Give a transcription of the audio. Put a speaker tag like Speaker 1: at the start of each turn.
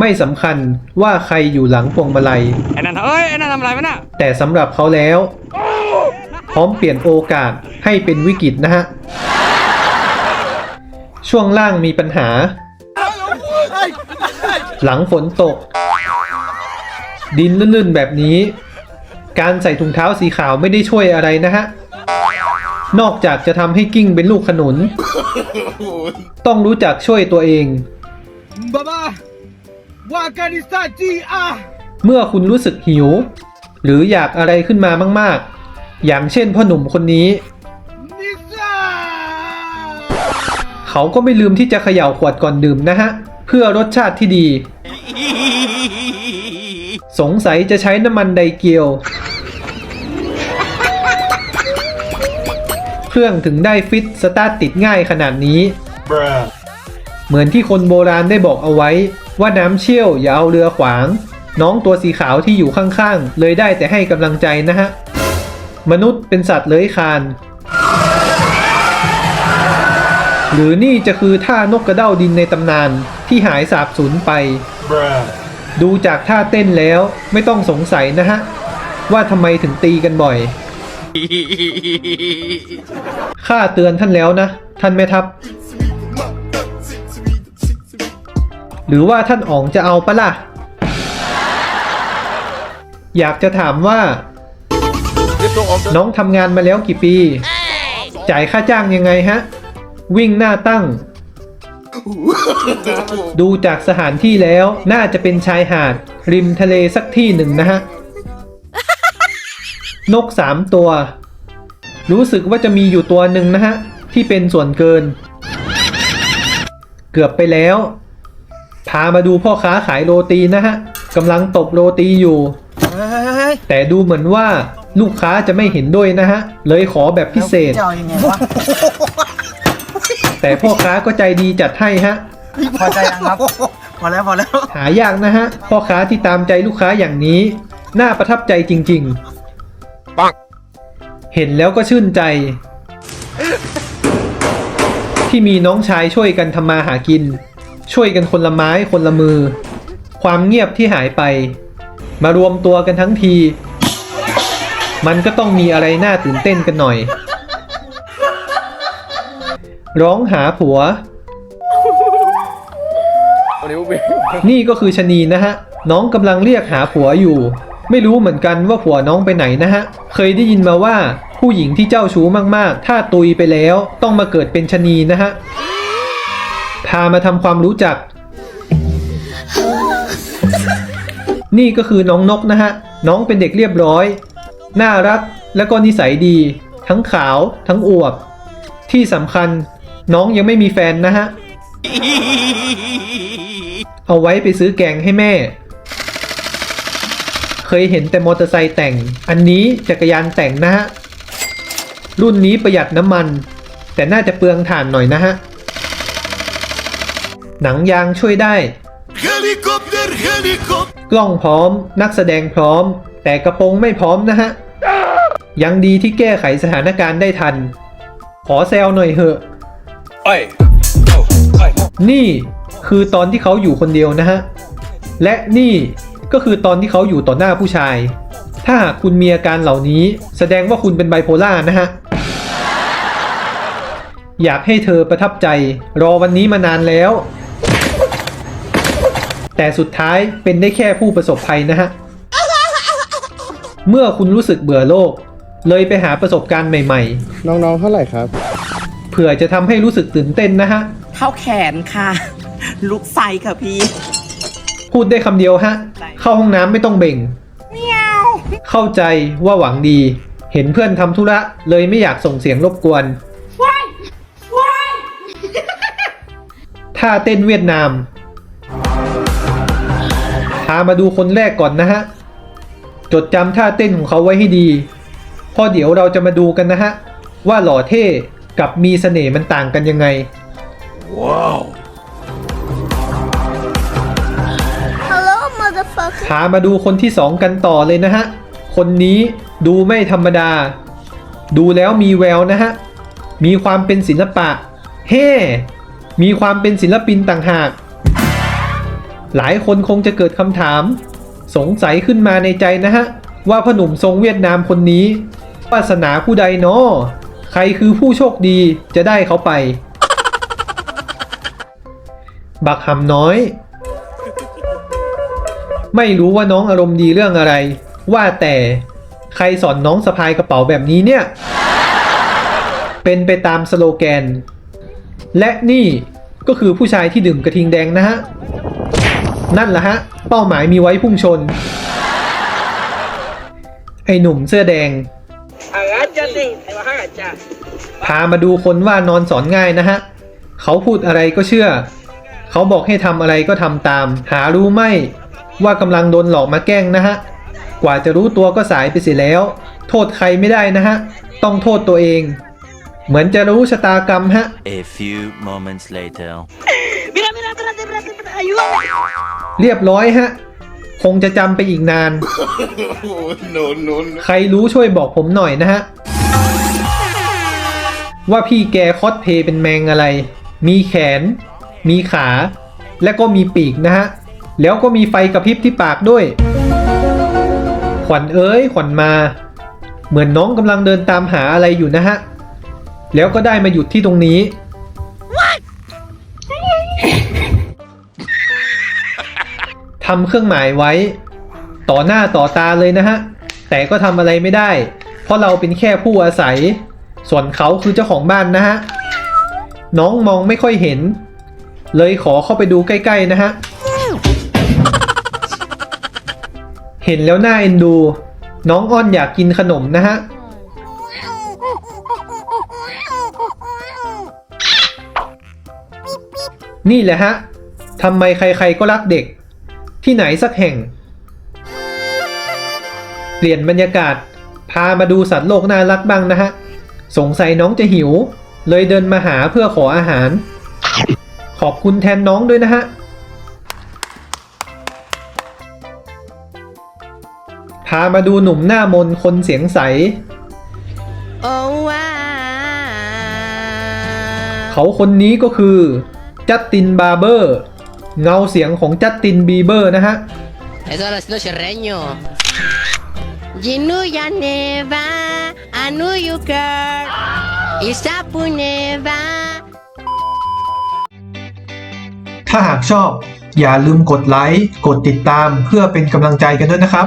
Speaker 1: ไม่สำคัญว่าใครอยู่หลังพวงมาลัย
Speaker 2: ไอ้นั่นเอ้ยไอ้นั่นทำอะไรวะน่ะ
Speaker 1: แต่สำหรับเขาแล้ว พร้อมเปลี่ยนโอกาสให้เป็นวิกฤตนะฮะ ช่วงล่างมีปัญหา หลังฝนตก ดินลื่นๆแบบนี้ การใส่ถุงเท้าสีขาวไม่ได้ช่วยอะไรนะฮะ นอกจากจะทำให้กิ้งเป็นลูกขนุน ต้องรู้จักช่วยตัวเอง
Speaker 3: Baba, Wakanistan GR.
Speaker 1: เมื่อคุณรู้สึกหิว หรืออยากอะไรขึ้นมามาก ๆ อย่างเช่นพ่อหนุ่มคนนี้
Speaker 3: Nisa.
Speaker 1: เขาก็ไม่ลืมที่จะเขย่าขวดก่อนดื่มนะฮะ เพื่อรสชาติที่ดี สงสัยจะใช้น้ำมันไดเกียว เครื่องถึงได้ฟิตสตาร์ทติดง่ายขนาดนี้ เหมือนที่คนโบราณได้บอกเอาไว้ ว่าน้ำเชี่ยวอย่าเอาเรือขวาง น้องตัวสีขาวที่อยู่ข้างๆ เลยได้แต่ให้กำลังใจนะฮะ มนุษย์เป็นสัตว์เลื้อยคลานหรือนี่จะคือท่านกกระเด้าดินในตำนานที่หายสาบสูญไป ดูจากท่าเต้นแล้วไม่ต้องสงสัยนะฮะ ว่าทำไมถึงตีกันบ่อย ข้าเตือนท่านแล้วนะ ท่านแม่ทัพ หรือว่าท่านอ๋องจะเอาปะล่ะ อยากจะถามว่า น้องทำงานมาแล้วกี่ปี จ่ายค่าจ้างยังไงฮะ วิ่งหน้าตั้ง ดูจากสถานที่แล้วน่าจะเป็นชายหาด ริมทะเลสักที่หนึ่งนะฮะ นกสามตัว รู้สึกว่าจะมีอยู่ตัวหนึ่งนะฮะ ที่เป็นส่วนเกิน เกือบไปแล้ว พามาดูพ่อค้าขายโรตีนะฮะกำลังตบโรตีอยู่
Speaker 4: เฮ้ย
Speaker 1: แต่ดูเหมือนว่าลูกค้าจะไม่เห็นด้วยนะฮะ เลยขอแบบพิเศษ
Speaker 4: จะเอายังไงวะ
Speaker 1: แต่พ่อค้าก็ใจดีจัดให้ฮะ
Speaker 4: พอใจยังครับ พอแล้วพอแล้ว
Speaker 1: หายากนะฮะ พ่อค้าที่ตามใจลูกค้าอย่างนี้ น่าประทับใจจริงๆ
Speaker 2: ปัง
Speaker 1: เห็นแล้วก็ชื่นใจ ที่มีน้องชายช่วยกันทำมาหากิน ช่วยกันคนละไม้คนละมือ ความเงียบที่หายไป มารวมตัวกันทั้งที มันก็ต้องมีอะไรน่าตื่นเต้นกันหน่อย ร้องหาผัว นี่ก็คือชะนีนะฮะ น้องกำลังเรียกหาผัวอยู่ ไม่รู้เหมือนกันว่าผัวน้องไปไหนนะฮะ เคยได้ยินมาว่าผู้หญิงที่เจ้าชู้มากๆ ถ้าตุยไปแล้วต้องมาเกิดเป็นชะนีนะฮะ พามาทำความรู้จัก นี่ก็คือน้องนกนะฮะ น้องเป็นเด็กเรียบร้อย น่ารักและก็นิสัยดี ทั้งขาว ทั้งอวบ ที่สำคัญน้องยังไม่มีแฟนนะฮะ เอาไว้ไปซื้อแกงให้แม่ เคยเห็นแต่มอเตอร์ไซค์แต่ง อันนี้จักรยานแต่งนะฮะ รุ่นนี้ประหยัดน้ำมัน แต่น่าจะเปลืองถ่านหน่อยนะฮะ หนังยางช่วยได้
Speaker 3: Helikopter, helikopter.
Speaker 1: กล้องพร้อม นักแสดงพร้อม แต่กระโปรงไม่พร้อมนะฮะ ยังดีที่แก้ไขสถานการณ์ได้ทัน ขอแซวหน่อยเหอะนี่คือตอนที่เขาอยู่คนเดียวนะฮะ และนี่ก็คือตอนที่เขาอยู่ต่อหน้าผู้ชาย ถ้าหากคุณมีอาการเหล่านี้ แสดงว่าคุณเป็นไบโพล่านะฮะ อยากให้เธอประทับใจ รอวันนี้มานานแล้ว แต่สุดท้ายเป็นได้แค่ผู้ประสบภัยนะฮะ เมื่อคุณรู้สึกเบื่อโลก เลยไปหาประสบการณ์ใหม่
Speaker 5: น้องๆ เท่าไหร่ครับ
Speaker 1: ๆ เผื่อจะทำให้รู้สึกตื่นเต้นนะฮะ
Speaker 6: เท่าแขนค่ะลูกไซค่ะพี่
Speaker 1: พูดได้คำเดียวฮะ เข้าห้องน้ำไม่ต้องเบ่ง เข้าใจว่าหวังดี เห็นเพื่อนทำธุระ เลยไม่อยากส่งเสียงรบกวนท่าเต้นเวียดนามพามาดูคนแรกก่อนนะฮะ จดจำท่าเต้นของเขาไว้ให้ดีเพอเดี๋ยวเราจะมาดูกันนะฮะ ว่าหล่อเท่กับมีเสน่ห์มันต่างกันยังไง
Speaker 7: Hello, motherfucker.
Speaker 1: พามาดูคนที่สองกันต่อเลยนะฮะ คนนี้ดูไม่ธรรมดา ดูแล้วมีแววนะฮะ มีความเป็นศิลปะ เฮ้มีความเป็นศิลปินต่างหาก หลายคนคงจะเกิดคำถาม สงสัยขึ้นมาในใจนะฮะ ว่าพ่อหนุ่มทรงเวียดนามคนนี้วาสนาผู้ใดเนาะใครคือผู้โชคดีจะได้เขาไป บักหำน้อย ไม่รู้ว่าน้องอารมณ์ดีเรื่องอะไร ว่าแต่ใครสอนน้องสะพายกระเป๋าแบบนี้เนี่ย เป็นไปตามสโลแกน และนี่ก็คือผู้ชายที่ดื่มกระทิงแดงนะฮะ นั่นแหละฮะ เป้าหมายมีไว้พุ่งชน ไอหนุ่มเสื้อแดง พามาดูคนว่านอนสอนง่ายนะฮะ เขาพูดอะไรก็เชื่อ เขาบอกให้ทำอะไรก็ทำตาม หารู้ไหมว่ากำลังโดนหลอกมาแกล้งนะฮะ กว่าจะรู้ตัวก็สายไปเสียแล้ว โทษใครไม่ได้นะฮะ ต้องโทษตัวเอง เหมือนจะรู้ชะตากรรมฮะ
Speaker 5: A few moments later.
Speaker 1: เรียบร้อยฮะ คงจะจำไปอีกนาน
Speaker 3: Oh, no, no, no.
Speaker 1: ใครรู้ช่วยบอกผมหน่อยนะฮะ ว่าพี่แกคอสเพลย์เป็นแมงอะไร มีแขน มีขา และก็มีปีกนะฮะ แล้วก็มีไฟกระพริบที่ปากด้วย ขวัญเอ้ย ขวัญมา เหมือนน้องกำลังเดินตามหาอะไรอยู่นะฮะ แล้วก็ได้มาหยุดที่ตรงนี้ ทำเครื่องหมายไว้ ต่อหน้าต่อตาเลยนะฮะ แต่ก็ทำอะไรไม่ได้ เพราะเราเป็นแค่ผู้อาศัย ส่วนเขาคือเจ้าของบ้านนะฮะ น้องมองไม่ค่อยเห็น เลยขอเข้าไปดูใกล้ ๆ นะฮะ เห็นแล้วน่าเอ็นดู น้องอ้อนอยากกินขนมนะฮะนี่แหละฮะ ทำไมใครๆก็รักเด็ก ที่ไหนสักแห่ง เปลี่ยนบรรยากาศ พามาดูสัตว์โลกน่ารักบ้างนะฮะ สงสัยน้องจะหิว เลยเดินมาหาเพื่อขออาหาร ขอบคุณแทนน้องด้วยนะฮะ พามาดูหนุ่มหน้ามนคนเสียงใส
Speaker 7: Oh wow.
Speaker 1: เขาคนนี้ก็คือจัสตินบาร์เบอร์ เงาเสียงของจัสตินบีเบอร์นะฮะ
Speaker 8: Eso lo haciendo Serreño.
Speaker 7: Ginu ya neva, anu you girl. Isapu neva.
Speaker 1: ถ้าหากชอบ อย่าลืมกดไลค์ กดติดตามเพื่อเป็นกำลังใจกันด้วยนะครับ